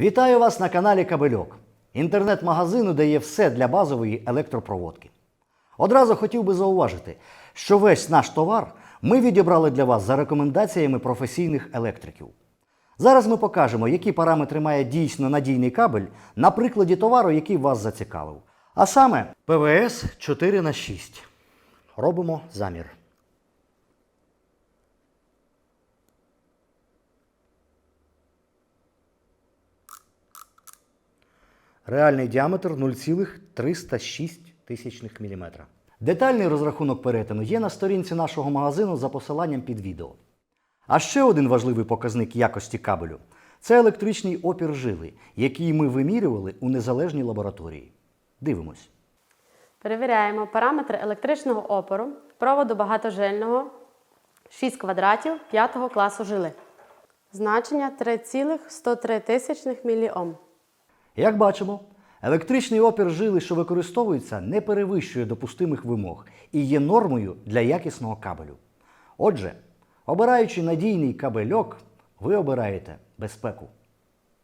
Вітаю вас на каналі Кабельок, інтернет-магазину, де є все для базової електропроводки. Одразу хотів би зауважити, що весь наш товар ми відібрали для вас за рекомендаціями професійних електриків. Зараз ми покажемо, які параметри має дійсно надійний кабель на прикладі товару, який вас зацікавив. А саме ПВС 4 х 6 Робимо замір. Реальний діаметр 0,306 тисячних мм. Детальний розрахунок перетину є на сторінці нашого магазину за посиланням під відео. А ще один важливий показник якості кабелю це електричний опір жили, який ми вимірювали у незалежній лабораторії. Дивимось. Перевіряємо параметри електричного опору проводу багатожильного 6 квадратів 5 класу жили. Значення 3,103 тисячних міліом. Як бачимо, електричний опір жили, що використовується, не перевищує допустимих вимог і є нормою для якісного кабелю. Отже, обираючи надійний кабельок, ви обираєте безпеку.